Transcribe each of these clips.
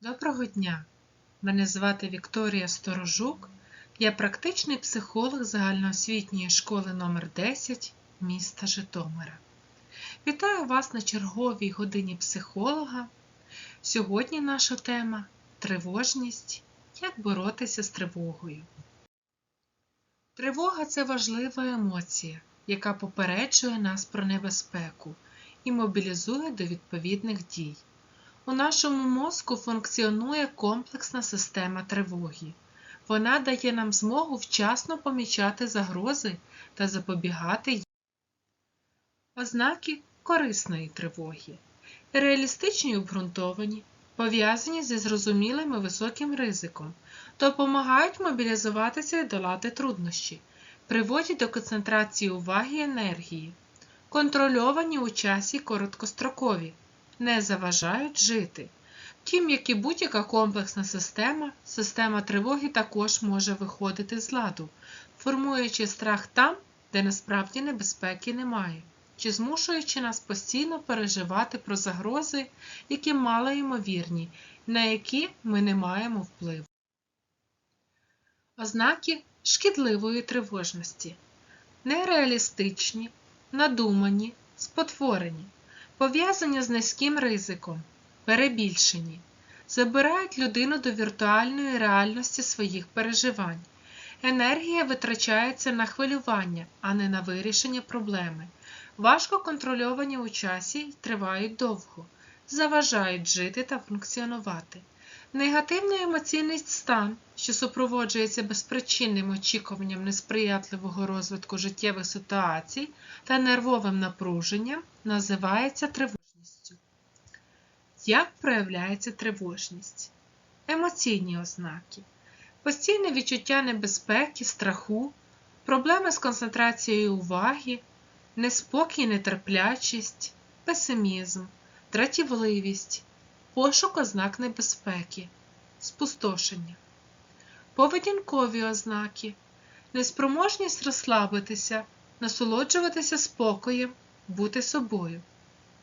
Доброго дня! Мене звати Вікторія Сторожук. Я практичний психолог загальноосвітньої школи номер 10 міста Житомира. Вітаю вас на черговій годині психолога. Сьогодні наша тема тривожність. Як боротися з тривогою. Тривога це важлива емоція, яка попереджує нас про небезпеку і мобілізує до відповідних дій. У нашому мозку функціонує комплексна система тривоги. Вона дає нам змогу вчасно помічати загрози та запобігати їм. Ознаки корисної тривоги. Реалістичні і обґрунтовані, пов'язані зі зрозумілим і високим ризиком, допомагають мобілізуватися і долати труднощі, приводять до концентрації уваги і енергії, контрольовані у часі короткострокові не заважають жити. Втім, як і будь-яка комплексна система, система тривоги також може виходити з ладу, формуючи страх там, де насправді небезпеки немає, чи змушуючи нас постійно переживати про загрози, які мало ймовірні, на які ми не маємо впливу. Ознаки шкідливої тривожності нереалістичні, надумані, спотворені пов'язані з низьким ризиком, перебільшені, забирають людину до віртуальної реальності своїх переживань. Енергія витрачається на хвилювання, а не на вирішення проблеми. Важко контрольовані у часі й тривають довго, заважають жити та функціонувати. Негативний емоційний стан, що супроводжується безпричинним очікуванням несприятливого розвитку життєвих ситуацій та нервовим напруженням, називається тривожністю. Як проявляється тривожність? Емоційні ознаки, постійне відчуття небезпеки, страху, проблеми з концентрацією уваги, неспокій, нетерплячість, песимізм, дратівливість пошук ознак небезпеки, спустошення, поведінкові ознаки, неспроможність розслабитися, насолоджуватися спокоєм, бути собою,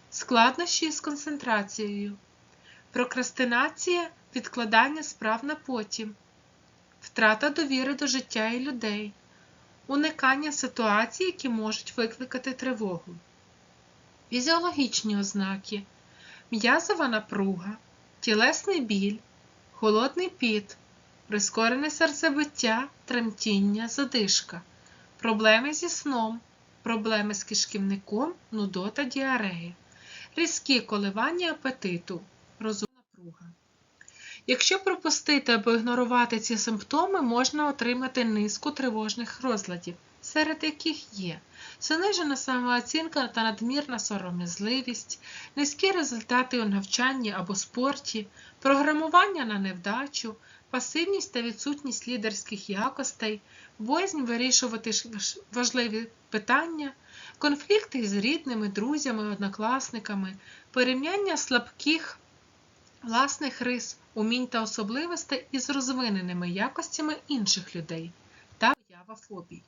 складнощі з концентрацією, прокрастинація, відкладання справ на потім, втрата довіри до життя і людей, уникання ситуацій, які можуть викликати тривогу, фізіологічні ознаки м'язова напруга, тілесний біль, холодний піт, прискорене серцебиття, тремтіння, задишка, проблеми зі сном, проблеми з кишківником, нудота діарея, різкі коливання апетиту, розумна напруга. Якщо пропустити або ігнорувати ці симптоми, можна отримати низку тривожних розладів, серед яких є занижена самооцінка та надмірна сором'язливість, низькі результати у навчанні або спорті, програмування на невдачу, пасивність та відсутність лідерських якостей, боязнь вирішувати важливі питання, конфлікти з рідними, друзями, однокласниками, порівняння слабких власних рис, умінь та особливостей із розвиненими якостями інших людей та поява фобій.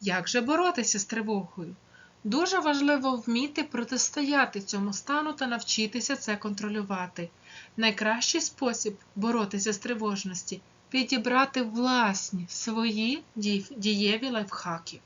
Як же боротися з тривогою? Дуже важливо вміти протистояти цьому стану та навчитися це контролювати. Найкращий спосіб боротися з тривожності підібрати власні свої дієві лайфхаки.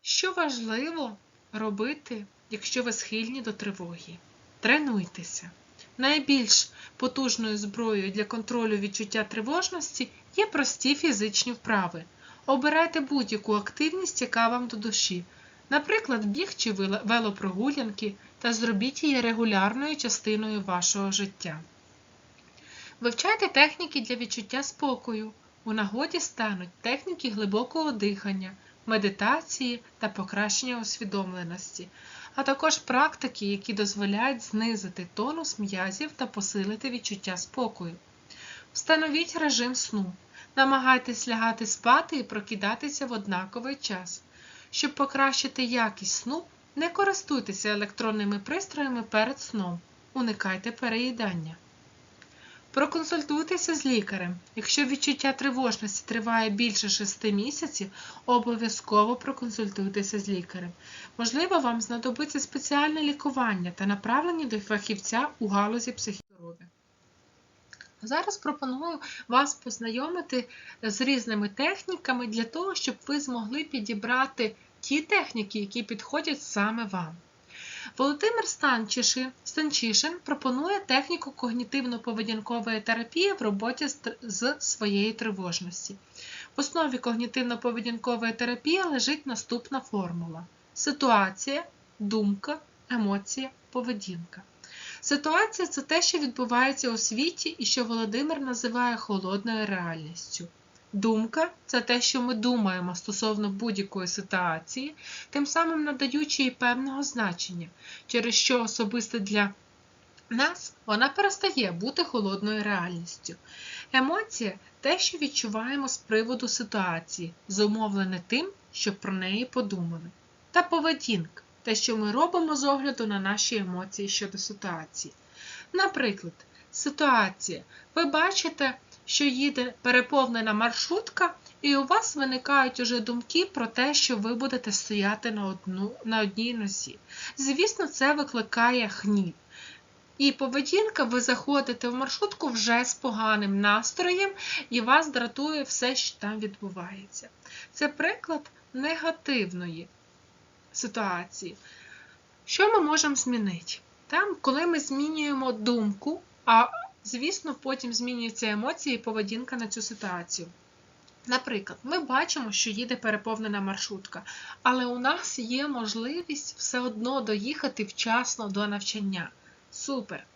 Що важливо робити, якщо ви схильні до тривоги? Тренуйтеся. Найбільш потужною зброєю для контролю відчуття тривожності є прості фізичні вправи. Обирайте будь-яку активність, яка вам до душі, наприклад, біг чи велопрогулянки, та зробіть її регулярною частиною вашого життя. Вивчайте техніки для відчуття спокою. У нагоді стануть техніки глибокого дихання, медитації та покращення усвідомленості, а також практики, які дозволяють знизити тонус м'язів та посилити відчуття спокою. Встановіть режим сну. Намагайтесь лягати спати і прокидатися в однаковий час. Щоб покращити якість сну, не користуйтеся електронними пристроями перед сном. Уникайте переїдання. Проконсультуйтеся з лікарем. Якщо відчуття тривожності триває більше 6 місяців, обов'язково проконсультуйтеся з лікарем. Можливо, вам знадобиться спеціальне лікування та направлення до фахівця у галузі психіздоров'я. Зараз пропоную вас познайомити з різними техніками для того, щоб ви змогли підібрати ті техніки, які підходять саме вам. Володимир Станчишин, пропонує техніку когнітивно-поведінкової терапії в роботі з своєї тривожності. В основі когнітивно-поведінкової терапії лежить наступна формула: ситуація, думка, емоція, поведінка. Ситуація це те, що відбувається у світі і що Володимир називає холодною реальністю. Думка це те, що ми думаємо стосовно будь-якої ситуації, тим самим надаючи їй певного значення, через що особисто для нас вона перестає бути холодною реальністю. Емоція те, що відчуваємо з приводу ситуації, зумовлене тим, що про неї подумали. Та поведінка те, що ми робимо з огляду на наші емоції щодо ситуації. Наприклад, ситуація. Ви бачите, що їде переповнена маршрутка, і у вас виникають уже думки про те, що ви будете стояти на, одну, на одній нозі. Звісно, це викликає гнів. І поведінка, ви заходите в маршрутку вже з поганим настроєм, і вас дратує все, що там відбувається. Це приклад негативної ситуації. Що ми можемо змінити? Там, коли ми змінюємо думку, а звісно, потім змінюються емоції і поведінка на цю ситуацію. Наприклад, ми бачимо, що їде переповнена маршрутка, але у нас є можливість все одно доїхати вчасно до навчання. Супер!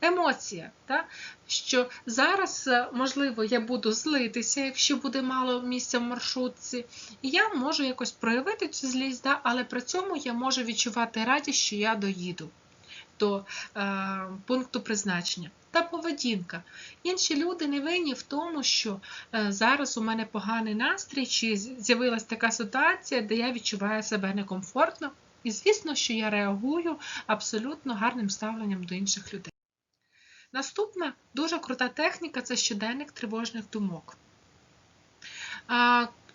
Емоція, та? що зараз, е, можливо, я буду злитися, якщо буде мало місця в маршрутці, і я можу якось проявити цю злість, да? але при цьому я можу відчувати радість, що я доїду до е, пункту призначення. Та поведінка. Інші люди не винні в тому, що е, зараз у мене поганий настрій, чи з'явилася така ситуація, де я відчуваю себе некомфортно. І звісно, що я реагую абсолютно гарним ставленням до інших людей. Наступна дуже крута техніка це щоденник тривожних думок.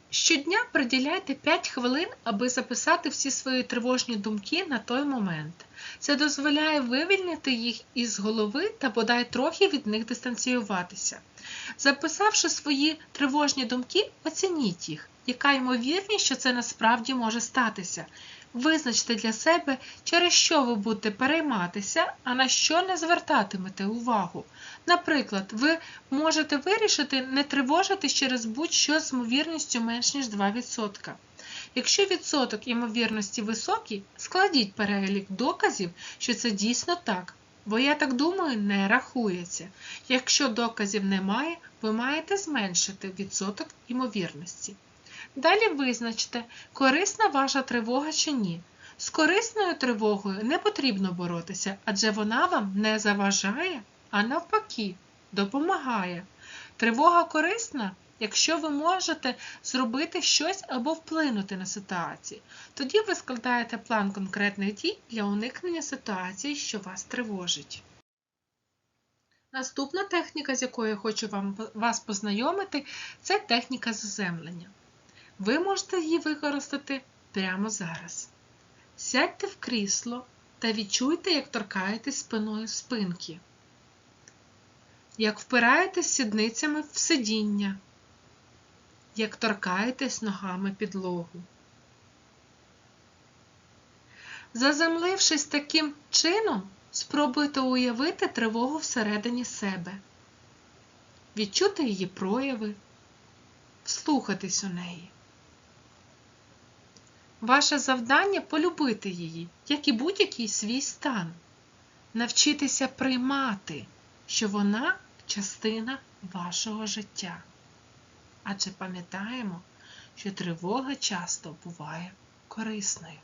Щодня приділяйте 5 хвилин, аби записати всі свої тривожні думки на той момент. Це дозволяє вивільнити їх із голови та бодай трохи від них дистанціюватися. Записавши свої тривожні думки, оцініть їх, яка ймовірність, що це насправді може статися. Визначте для себе, через що ви будете перейматися, а на що не звертатимете увагу. Наприклад, ви можете вирішити не тривожитись через будь-що з ймовірністю менш ніж 2%. Якщо відсоток ймовірності високий, складіть перелік доказів, що це дійсно так, бо я так думаю, не рахується. Якщо доказів немає, ви маєте зменшити відсоток ймовірності. Далі визначте, корисна ваша тривога чи ні. З корисною тривогою не потрібно боротися, адже вона вам не заважає, а навпаки, допомагає. Тривога корисна, якщо ви можете зробити щось або вплинути на ситуацію. Тоді ви складаєте план конкретних дій для уникнення ситуації, що вас тривожить. Наступна техніка, з якою я хочу вам, вас познайомити, це техніка заземлення. Ви можете її використати прямо зараз. Сядьте в крісло та відчуйте, як торкаєтесь спиною спинки, як впираєтесь сідницями в сидіння, як торкаєтесь ногами підлогу. Заземлившись таким чином, спробуйте уявити тривогу всередині себе, відчути її прояви, вслухатись у неї. Ваше завдання полюбити її, як і будь-який свій стан, навчитися приймати, що вона частина вашого життя. Адже пам'ятаємо, що тривога часто буває корисною.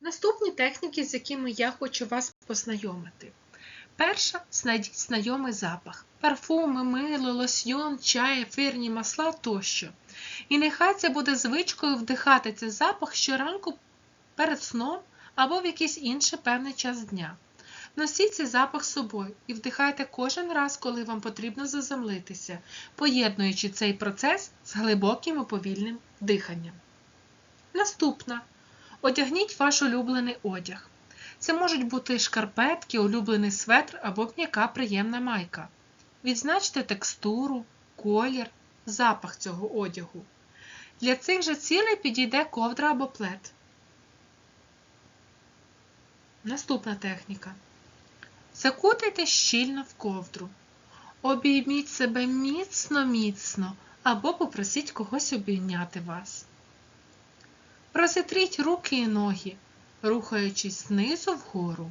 Наступні техніки, з якими я хочу вас познайомити. Перша знайдіть знайомий запах. Парфуми, мило, лосьйон, чай, ефірні масла тощо. І нехай це буде звичкою вдихати цей запах щоранку перед сном або в якийсь інший певний час дня. Носіть цей запах з собою і вдихайте кожен раз, коли вам потрібно заземлитися, поєднуючи цей процес з глибоким і повільним диханням. Наступна. Одягніть ваш улюблений одяг. Це можуть бути шкарпетки, улюблений светр або м'яка приємна майка. Відзначте текстуру, колір, запах цього одягу. Для цих же цілей підійде ковдра або плед. Наступна техніка. Закутайте щільно в ковдру. Обійміть себе міцно-міцно або попросіть когось обійняти вас. Розітріть руки і ноги, рухаючись знизу вгору,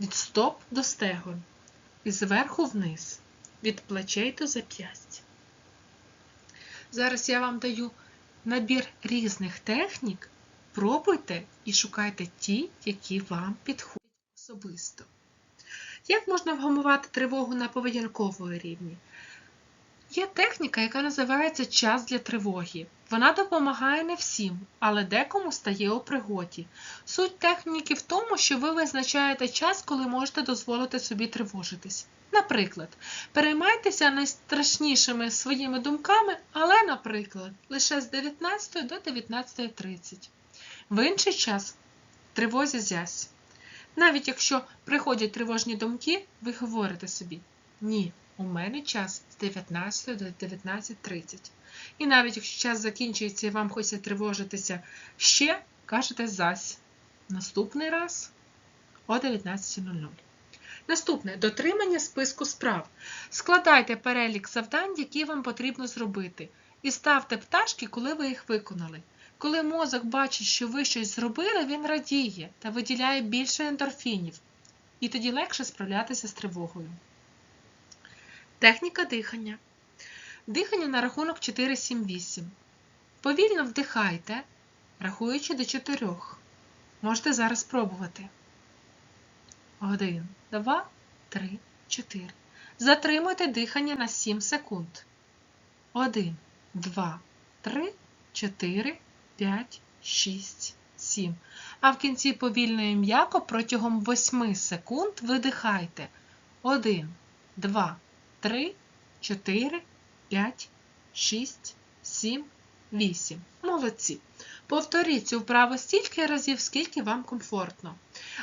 від стоп до стегон і зверху вниз, від плечей до зап'ястя. Зараз я вам даю набір різних технік. Пробуйте і шукайте ті, які вам підходять особисто. Як можна вгамувати тривогу на поведінковому рівні? Є техніка, яка називається час для тривоги. Вона допомагає не всім, але декому стає у пригоді. Суть техніки в тому, що ви визначаєте час, коли можете дозволити собі тривожитись. Наприклад, переймайтеся найстрашнішими своїми думками, але, наприклад, лише з 19 до 19.30. В інший час тривозі зясь. Навіть якщо приходять тривожні думки, ви говорите собі Ні, у мене час з 19 до 19.30. І навіть якщо час закінчується і вам хочеться тривожитися ще, кажете зась. Наступний раз о 19.00. Наступне дотримання списку справ. Складайте перелік завдань, які вам потрібно зробити, і ставте пташки, коли ви їх виконали. Коли мозок бачить, що ви щось зробили, він радіє та виділяє більше ендорфінів, і тоді легше справлятися з тривогою. Техніка дихання. Дихання на рахунок 4-7-8. Повільно вдихайте, рахуючи до 4. Можете зараз спробувати. 1, 2, 3, 4. Затримуйте дихання на 7 секунд. 1, 2, 3, 4, 5, 6, 7. А в кінці повільно і м'яко протягом 8 секунд видихайте. 1, 2, 3, 4, 5, 6, 7, 8. Молодці. Повторіть цю вправу стільки разів, скільки вам комфортно.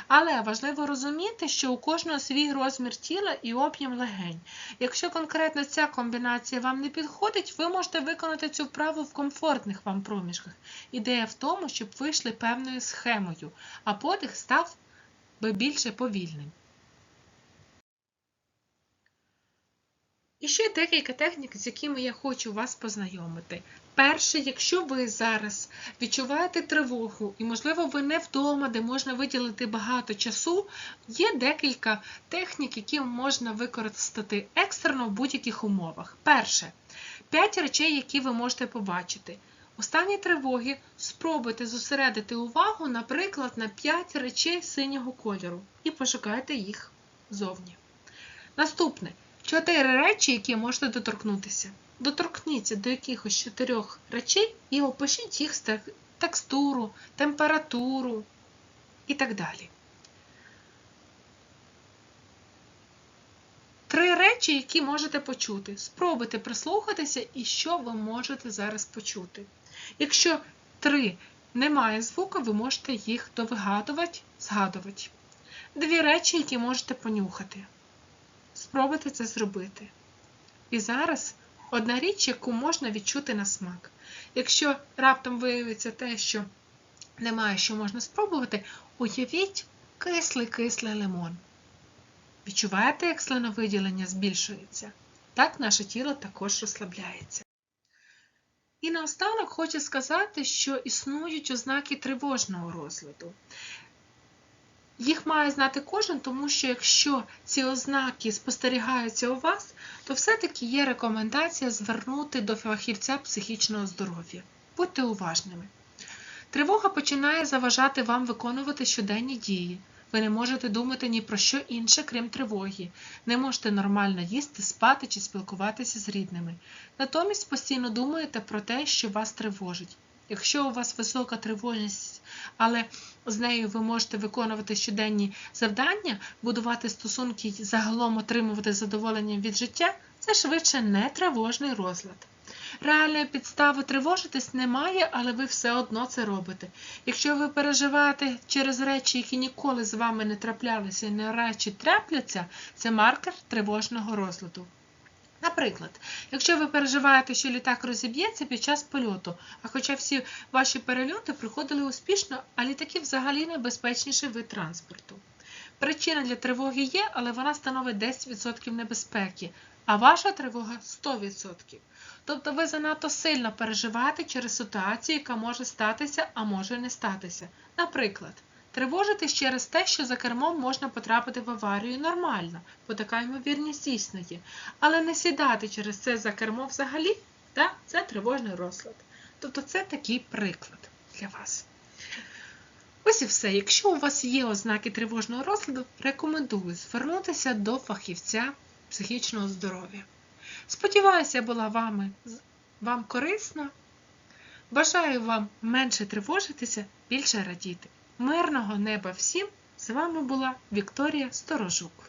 Але важливо розуміти, що у кожного свій розмір тіла і об'єм легень. Якщо конкретно ця комбінація вам не підходить, ви можете виконати цю вправу в комфортних вам проміжках. Ідея в тому, щоб ви йшли певною схемою, а подих став би більше повільним. І ще декілька технік, з якими я хочу вас познайомити. Перше, якщо ви зараз відчуваєте тривогу, і, можливо, ви не вдома, де можна виділити багато часу, є декілька технік, які можна використати екстрено в будь-яких умовах. Перше, 5 речей, які ви можете побачити. У стані тривоги спробуйте зосередити увагу, наприклад, на 5 речей синього кольору і пошукайте їх зовні. Наступне. Чотири речі, які можете доторкнутися. Доторкніться до якихось чотирьох речей і опишіть їх текстуру, температуру і так далі. Три речі, які можете почути. Спробуйте прислухатися і що ви можете зараз почути. Якщо три немає звука, ви можете їх довигадувати, згадувати. Дві речі, які можете понюхати. Спробуйте це зробити. І зараз одна річ, яку можна відчути на смак. Якщо раптом виявиться те, що немає, що можна спробувати, уявіть кислий-кислий лимон. Відчуваєте, як слиновиділення збільшується? Так наше тіло також розслабляється. І наостанок хочу сказати, що існують ознаки тривожного розладу. Їх має знати кожен, тому що якщо ці ознаки спостерігаються у вас, то все-таки є рекомендація звернути до фахівця психічного здоров'я. Будьте уважними. Тривога починає заважати вам виконувати щоденні дії. Ви не можете думати ні про що інше, крім тривоги, не можете нормально їсти, спати чи спілкуватися з рідними. Натомість постійно думаєте про те, що вас тривожить. Якщо у вас висока тривожність, але з нею ви можете виконувати щоденні завдання, будувати стосунки і загалом отримувати задоволення від життя, це швидше не тривожний розлад. Реальної підстави тривожитись немає, але ви все одно це робите. Якщо ви переживаєте через речі, які ніколи з вами не траплялися і не речі трапляться, це маркер тривожного розладу. Наприклад, якщо ви переживаєте, що літак розіб'ється під час польоту, а хоча всі ваші перельоти проходили успішно, а літаки взагалі найбезпечніший вид транспорту. Причина для тривоги є, але вона становить 10% небезпеки, а ваша тривога 100%. Тобто ви занадто сильно переживаєте через ситуацію, яка може статися, а може не статися. Наприклад, тривожитись через те, що за кермом можна потрапити в аварію нормально, бо така ймовірність дійсно. Але не сідати через це за кермо взагалі, та, це тривожний розлад. Тобто це такий приклад для вас. Ось і все. Якщо у вас є ознаки тривожного розладу, рекомендую звернутися до фахівця психічного здоров'я. Сподіваюся, була вами, вам корисна. Бажаю вам менше тривожитися, більше радіти. Мирного неба всім! З вами була Вікторія Сторожук.